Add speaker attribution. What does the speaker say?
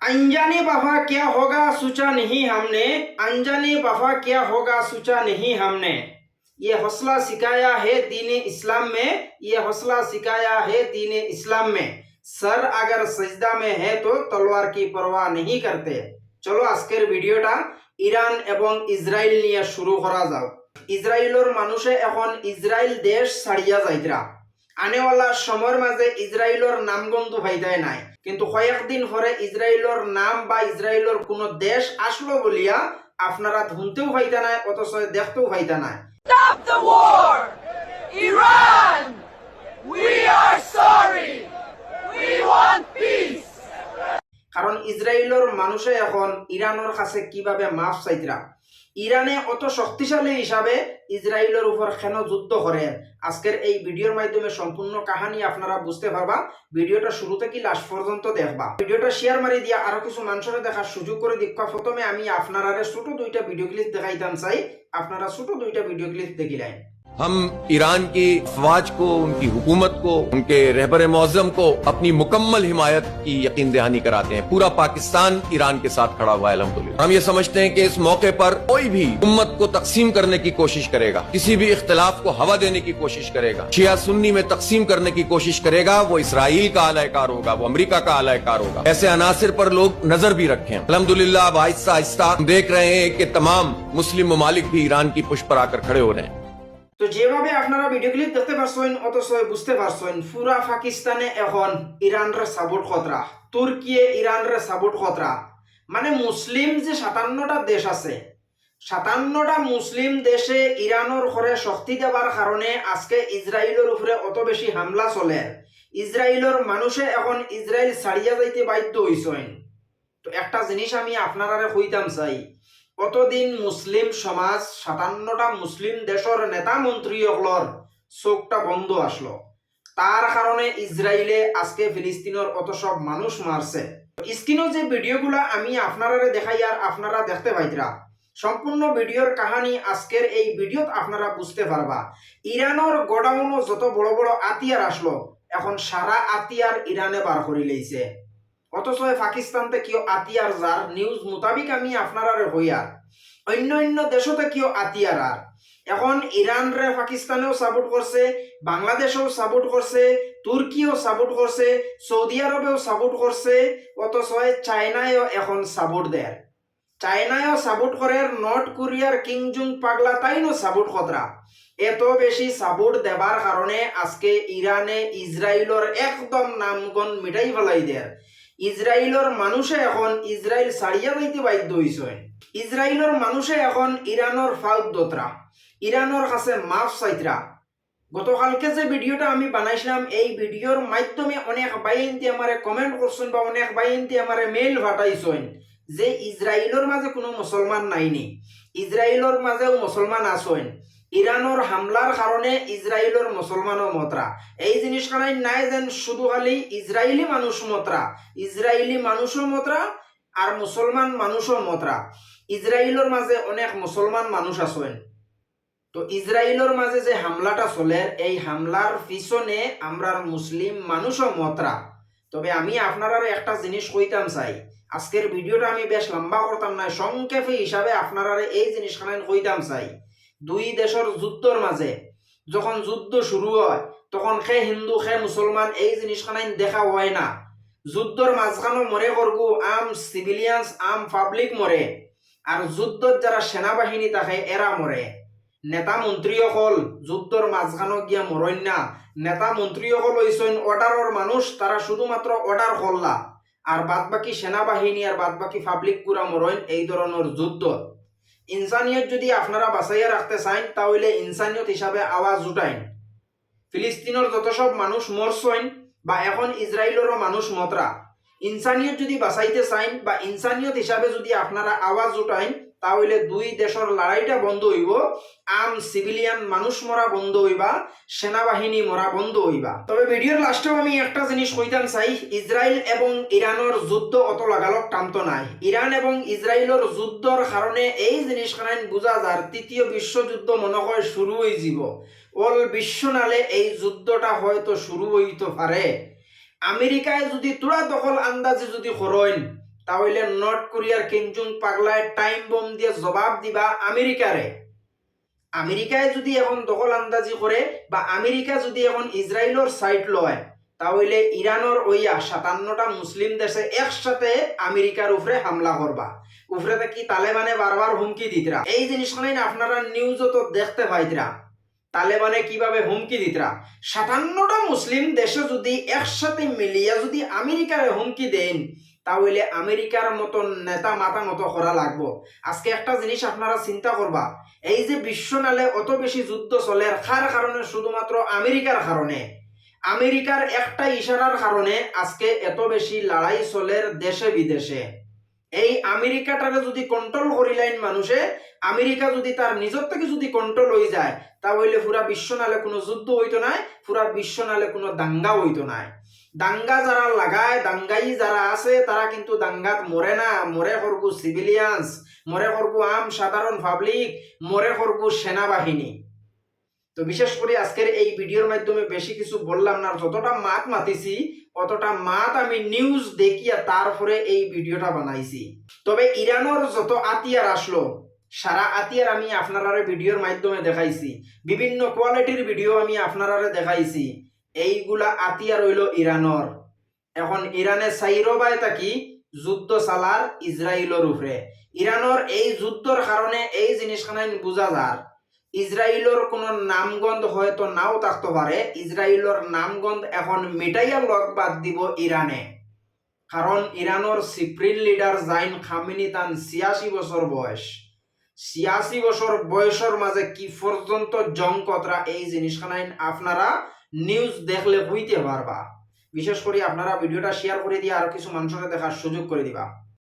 Speaker 1: अनजाने वफा क्या होगा सोचा नहीं हमने अनजाने वफा क्या होगा सोचा नहीं हमने ये हौसला सिखाया है दीन इस्लाम में ये हौसला सिखाया है दीन इस्लाम में सर अगर सजदा में है तो तलवार की परवाह नहीं करते চলো আজকের ভিডিওটা ইরান এবং ইসরায়েল নিয়ে শুরু করা যাও ইসরায়েলের মানুষে এখন ইসরায়েল দেশ ছাড়িয়া যাইতরা আনেওয়ালা সময়ের মাঝে ইসরায়েলের নামগন্ধ ভাইতায় নাই কিন্তু কয়েকদিন পরে ইসরায়েলের নাম বা ইসরায়েলের কোনো দেশ আসলো বলিয়া আপনারা ধুনতেও ভাইতা নাই অথচ দেখতেও ভাইতা নাই
Speaker 2: Stop the war! Iran! We are sorry! We want peace!
Speaker 1: কারণ ইসরায়েলের মানুষে এখন ইরানের কাছে কীভাবে মাফ চাইতরা ইরানে অত শক্তিশালী হিসাবে ইসরায়েলের উপর কেন যুদ্ধ করে? আজকের এই ভিডিওর মাধ্যমে সম্পূর্ণ কাহানি আপনারা বুঝতে পারবা। ভিডিওটা শুরু থেকে লাস্ট পর্যন্ত দেখবা? ভিডিওটা শেয়ার মারি দিয়া আরও কিছু মানুষের দেখার সুযোগ করে দেখা প্রথমে আমি আপনারা ছোট দুইটা ভিডিও ক্লিপ দেখাইতাম চাই। আপনারা ছোট দুইটা ভিডিও ক্লিপ দেখিলেন
Speaker 3: हम ईरान की अफवाज को, उनकी हुकूमत को, उनके रहबर मौजम को अपनी मुकम्मल हिमायत की यकीन दहानी कराते हैं। पूरा पाकिस्तान ईरान के साथ खड़ा हुआ है, अलहमदुलिल्लाह। हम ये समझते हैं कि इस मौके पर कोई भी उम्मत को तकसीम करने की कोशिश करेगा, किसी भी इख्तलाफ को हवा देने की कोशिश करेगा, शिया सुन्नी में तकसीम करने की कोशिश करेगा, वो इसराइल का आलायकार होगा, वो अमरीका का आलायकार होगा। ऐसे अनासिर पर लोग नज़र भी रखें। अलहमदुलिल्लाह, अब आहिस्ता आहिस्ता देख रहे हैं कि तमाम मुस्लिम ममालिक भी ईरान की पुष्प पर आकर खड़े हो रहे हैं।
Speaker 1: তো যেভাবে আপনারা ভিডিও ক্লিপ দেখতে পারছেন, অথচ বুঝতে পারছেন, পুরা পাকিস্তানে এখন ইরানরে সাপোর্ট খতরা, তুর্কিয়ে ইরানরে সাপোর্ট খতরা। মানে মুসলিম যে সাতান্নটা দেশ আছে, সাতান্নটা মুসলিম দেশে ইরানোর ঘরে শক্তি দেবার কারণে আজকে ইসরায়েলের উপরে অত বেশি হামলা চলে। ইসরায়েলের মানুষে এখন ইসরায়েল ছাড়িয়া যাইতে বাধ্য হইছেন। তো একটা জিনিস আমি আপনারা কইতাম চাই কতদিন মুসলিম সমাজ, সাতান্নটা মুসলিম দেশের নেতা মন্ত্রী হলর চোখটা বন্ধ আসলো। তার কারণে ইসরায়েলে আজকে ফিলিস্তিনের অত সব মানুষ মারছে স্ক্রিনও যে ভিডিওগুলা আমি আপনারা দেখাই আর আপনারা দেখতে পাইতরা সম্পূর্ণ ভিডিওর কাহানি আজকের এই ভিডিওত আপনারা বুঝতে পারবা ইরানের গোডাউনও যত বড় বড় আতিয়ার আসলো, এখন সারা আতিয়ার ইরানে বার করে লইছে অথচ পাকিস্তানতে কিয় আতিয়ার যার নিউজ মোতাবিক আমি আপনারা হইয়ার অন্য অন্য দেশতে কিয় আতিয়ার আর এখন ইরান রে পাকিস্তানেও সাপোর্ট করছে বাংলাদেশেও সাপোর্ট করছে তুর্কিও সাপোর্ট করছে সৌদি আরবেও সাপোর্ট করছে অথচ চায়নায়ও এখন সাপোর্ট দেয় চায়নায়ও সাপোর্ট করে নর্থ কোরিয়ার কিংজুং পাগলা তাইনও সাপোর্ট কতরা এত বেশি সাপোর্ট দেবার কারণে আজকে ইরানে ইসরায়েলের একদম নামগন মিটাই ফেলাই দেয় ইসরায়েলের মানুষে এখন ইসরায়েল ছাড়িয়া যাইতে বাধ্য হইছে ইসরায়েলের মানুষে এখন ইরানোর ফাউদ দোতরা ইরানোর কাছে মাফ চাইতরা গতকালকে যে ভিডিওটা আমি বানাইছিলাম, এই ভিডিওর মাধ্যমে অনেক বাইনতি আমারে কমেন্ট করছেন বা অনেক বাইনতি আমারে মেইল ফাটাইছেন যে ইসরায়েলের মাঝে কোনো মুসলমান নাইনি ইসরায়েলের মাঝেও মুসলমান আছেন ইরানোর হামলার কারণে ইসরায়েলের মুসলমানও মতরা এই জিনিসখানাই নাই যেন শুধু খালি ইসরায়েলি মানুষ মতরা ইসরায়েলি মানুষও মতরা আর মুসলমান মানুষও মতরা ইসরায়েলের মাঝে অনেক মুসলমান মানুষ আছেন। তো ইসরায়েলের মাঝে যে হামলাটা চলে, এই হামলার পিছনে আমরার মুসলিম মানুষও মতরা তবে আমি আপনারা একটা জিনিস কইতাম চাই। আজকের ভিডিওটা আমি বেশ লম্বা করতাম না সংক্ষেপে হিসাবে আপনারা এই জিনিসখানে কইতাম চাই। দুই দেশের যুদ্ধর মাঝে যখন যুদ্ধ শুরু হয়, তখন সে হিন্দু, সে মুসলমান এই জিনিসখানাই দেখা হয় না। যুদ্ধর মাঝখানো মরে করগু আম সিভিলিয়ানস আম পাবলিক মরে আর যুদ্ধত যারা সেনাবাহিনী থাকে এরা মরে নেতা মন্ত্রীসকল যুদ্ধর মাঝখানো গিয়া মরইন না। নেতা মন্ত্রীসকল হইছেন অর্ডারর মানুষ তারা শুধুমাত্র অর্ডার করলা আর বাদ বাকি সেনাবাহিনী আর বাদ বাকি পাবলিক গুড়া মরইন এই ধরনের যুদ্ধ ইনসানিয়ত যদি আপনারা বাঁচাইয়া রাখতে চান তাহলে ইনসানিয়ত হিসাবে আওয়াজ জুটাইন ফিলিস্তিনের যত সব মানুষ মরছইন বা এখন ইসরায়েলেরও মানুষ মতরা ইনসানিয়ত যদি বাঁচাইতে চাইন বা ইনসানিয়ত হিসাবে যদি আপনারা আওয়াজ জুটাইন তাহলে দুই দেশের লড়াইটা বন্ধ হইব। আম সিভিলিয়ান মানুষ মরা বন্ধ হইবা, সেনাবাহিনী মরা বন্ধ হইবা। তবে ভিডিওর লাস্টেও আমি একটা জিনিস কইতাম চাই ইসরায়েল এবং ইরানের যুদ্ধ অত লাগালক টানতো নাই। ইরান এবং ইসরায়েলের যুদ্ধর কারণে এই জিনিসখান বুঝা যার তৃতীয় বিশ্বযুদ্ধ মনে হয় শুরু হয়ে যাব। অল বিশ্ব নালে এই যুদ্ধটা হয়তো শুরু হইতে পারে আমেরিকায় যদি তোরা দখল আন্দাজে যদি করইন তাহলে নর্থ কোরিয়ার কিংজুং পাগলায় টাইম বম দিয়ে জবাব দিবা আমেরিকারে আমেরিকায় যদি এখন দখল আন্দাজি করে বা আমেরিকা যদি এখন ইসরায়েলের সাইড লয়, তাহলে ইরানের ওইয়া সাতান্নটা মুসলিম দেশে একসাথে আমেরিকার উপরে হামলা করবা উপরে কি তালেবানে বারবার হুমকি দিতরা এই জিনিসখানে আপনারা নিউজও তো দেখতে পাইতরা তালেবানে কীভাবে হুমকি দিতরা সাতান্নটা মুসলিম দেশে যদি একসাথে মিলিয়া যদি আমেরিকারে হুমকি দেন তাহলে আমেরিকার মতন নেতা মাতা মতো করা লাগবো। আজকে একটা জিনিস আপনারা চিন্তা করবা, এই যে বিশ্ব নালে অত বেশি যুদ্ধ চলে কার কারণে শুধুমাত্র আমেরিকার কারণে আমেরিকার একটা ইশারার কারণে আজকে এত বেশি লড়াই চলে দেশে বিদেশে এই আমেরিকাটাকে যদি কন্ট্রোল করিলাইন মানুষে, আমেরিকা যদি তার নিজের থেকে যদি কন্ট্রোল হয়ে যায়, তাহলে পুরা বিশ্ব নালে কোনো যুদ্ধ হইতো নাই পুরা বিশ্ব নালে কোনো দাঙ্গা হইতো নাই। দাঙ্গা যারা লাগায়, দাঙ্গাই যারা আছে তারা কিন্তু দাঙ্গাত মরে না। মরে করব সিভিলিয়ান্স মরে করব আম সাধারণ পাবলিক মরে করব সেনাবাহিনী। তো বিশেষ করে আজকের এই ভিডিওর মাধ্যমে বেশি কিছু বললাম না, যতটা মাত মাতিছি অতটা মাত আমি নিউজ দেখিয়া তারপরে এই ভিডিওটা বানাইছি। তবে ইরানের যত আতিয়ার আসলো, সারা আতিয়ার আমি আপনারারে ভিডিওর মাধ্যমে দেখাইছি। বিভিন্ন কোয়ালিটির ভিডিও আমি আপনারারে দেখাইছি। এইগুলা আতিয়ার হইল ইরানর। এখন ইরানে সাইরবায় থাকি যুদ্ধ চালার ইসরায়েলের উপরে। ইরানর এই যুদ্ধর কারণে এই জিনিসখানে বোঝা যার ইসরায়েলের কোন নামগন্ধ হয়তো নাও থাকতে পারে ইসরায়েলের নামগন্ধ এখন মিটাইয়া লগ বাদ দিব ইরানে কারণ ইরানোর সিপ্রিল লিডার জাইন খামিনি তান ছিয়াশি বছর বয়স। ছিয়াশি বছর বয়সের মাঝে কি পর্যন্ত জং কতরা এই জিনিসখানাইন আপনারা নিউজ দেখলে হইতে পারবা। বিশেষ করে আপনারা ভিডিওটা শেয়ার করে দিয়ে আরও কিছু মানুষকে দেখার সুযোগ করে দিবা।